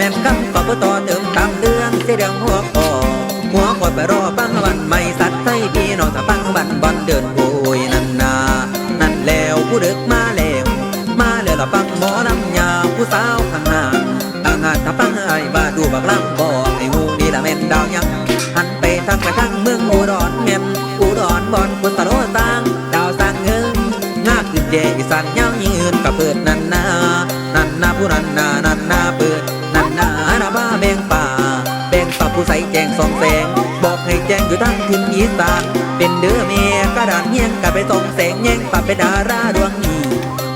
ม่นคำก็บ่ต่อเติมตามเดือนเสียเดืองหัวคอหัวคอยไปรอฟังวันใหม่สัตว์ไทยพี่น้องถ้าฟังวันบอลเดินโอยนันนานั่นแล้วผู้ดึกมาแล้วมาแล้วละฟังหมอลำยาผู้สาวข้างหน้าต่างหากถ้าฟังไอ้บาดูบักลำบอไอ้หูนี่ละแม่นดาวยังหันไปทางไปทางเมืองอุดรแม่นอุดรบอนกุศโลสร้างดาวสร้างเงินงาขึ้นเจอีสานยาวยืนกับเปิดนันนา นันนาผู้นันนานันนาเปิด นันนานาบ้าแบงป่าแบงป่าผู้ใสแจงสองแสง บอกให้แจงอยู่ทั้งทินอีสานเป็นเด้อเมียกระดานเฮียงกับไปส่องแสงแยงป่าเป็นดาราดวงนี้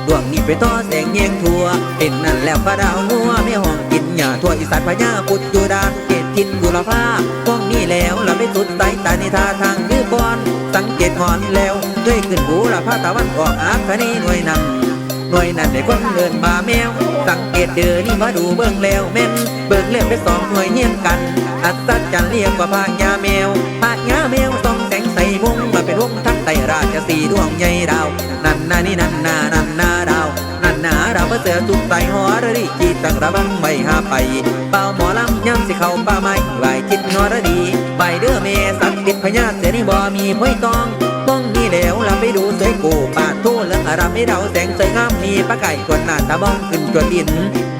ดวงนี้ไปต่อแสงแยงทั่ว เป็นนั่นแล้วก็ดาวงัวไม่ห้องกินหญ้าทั่วอีสานพญาปุจจุดานเกตทินบุรพาห้องนี้แล้วเราไม่สุดสายตาในท่าทางคือบอนสังเกตหอนแล้วด้วยขึ้นบูรพาตะวันออกอาคเนหน่วยนั้น หน่วยนั้นได้คนเดินมาแมว สังเกตเดือนี่มาดูเบิ่งแล้วแม่นเบิ่งเลี้ยงไปสองหน่วยเยี่ยมกัน อัศจรรย์เรียกว่าพญาแมวพญาแมวสองแสงใส่วงมาเป็นวงทั้งไตราชสีดวงใหญ่ดาว นั่นนานี่นั่นนานั่นนาดาวนั่นนาดาวเมื่อเสือจุกใส่หอระดิจีตังระบังไม่หาไป เป่าหมอลำย่ำสิเข้าป่าไม้ไหวจิตนอระดีใบเด้อเมสักติดพญาเสนีบ่มีพ้อยตอง มองนี่แล้วเราไปดูสวยกูปาดทูเหลืองอารามให้ดาแสงสวยงามมีปลาไก่กวนหน้าตาบ้องขึ้นจวนดิน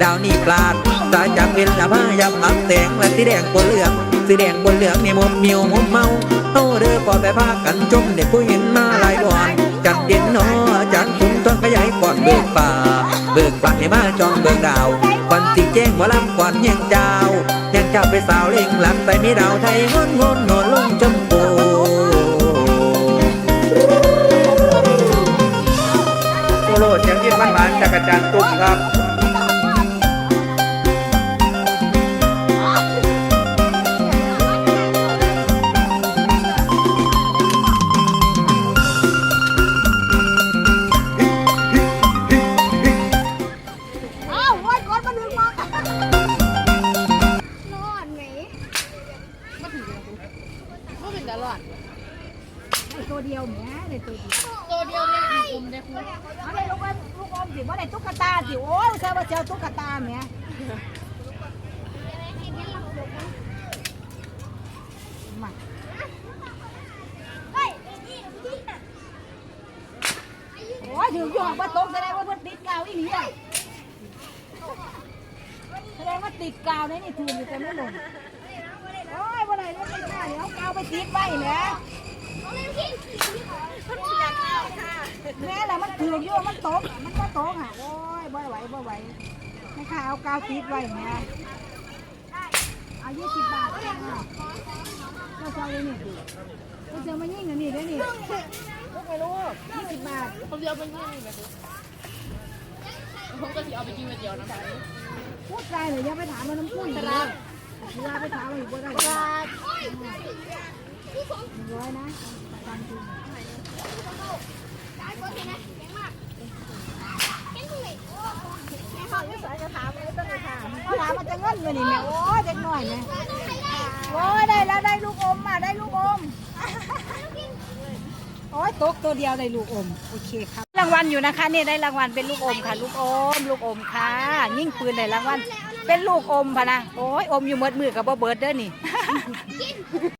ดาวนี่ปลาดตาจากเวลาพายับอับแสงและสีแดงบนเหลืองสีแดงบนเหลืองนี่มุมมิวมุมเมาโตเด้อปอดไปพากันจมเด็กผู้เห็นมาลายดอนจัดเด่นนอจัดคุมต้นขยายก่อนเบิกป่า เบิกป่าให้มาจองเบิกดาวควันสีแจ้งว่าลำก่อนย่งเจ้าย่งเจ้าไปสาวเล่งหลังใส่มีดาวไทยงอนงอนนอนลงจม ดียวแหม่ในตัวเดียวตัวเดียวเนี่ยกลุ่มเนี่ยคุณเอาได้ลูกอมลูกอมสิว่าได้ตุ๊กตาสิโอ้ยแซ่ว่าเจอตุ๊กตาแหม่มาโอ้ยถือหยอกว่าตกแสดงว่าเพิ่นติดกาวอีหลีอะแสดงว่าติดกาวในนี่ถืออยู่แต่ไม่ลงโอ้ยบ่ได้แล้วไม่กล้าเดี๋ยวเอากาวไปติดไว้แหม่ แม่ละมันถือกอยู่มันโตกอะมันก็โตกอะโอ้ยบ่ไหวบ่ไหวให้ข้าเอากาวติดไว้แม่เอายี่สิบบาทค่ะก็ใช่เลยนี่ก็จะมายิ่งอันนี้ได้นี่ลูกไปลูกยี่สิบบาทผมเดียวเป็นยังไงแบบผมก็สิเอาไปกินก๋วยเตี๋ยวน้ำตาลพูดใจเลยอย่าไปถามมันน้ำพุ้ยเลยเวลาไปถามมันอีกบ่ได้ ร้อยนะตามจริงเขาถามมันจะเงินเลยนี่แม่โอ้ยเด็กหน่อยแม่โอ้ยได้แล้วได้ลูกอมมาได้ลูกอมโอ้ยตกตัวเดียวได้ลูกอมโอเคครับรางวัลอยู่นะคะเนี่ยได้รางวัลเป็นลูกอมค่ะ ลูกอม ลูกอมค่ะ ยิ่งปืนได้รางวัลเป็นลูกอมพะนะโอ้ยอมอยู่เมืดมือกับบ่เบิร์ดเด้อนี่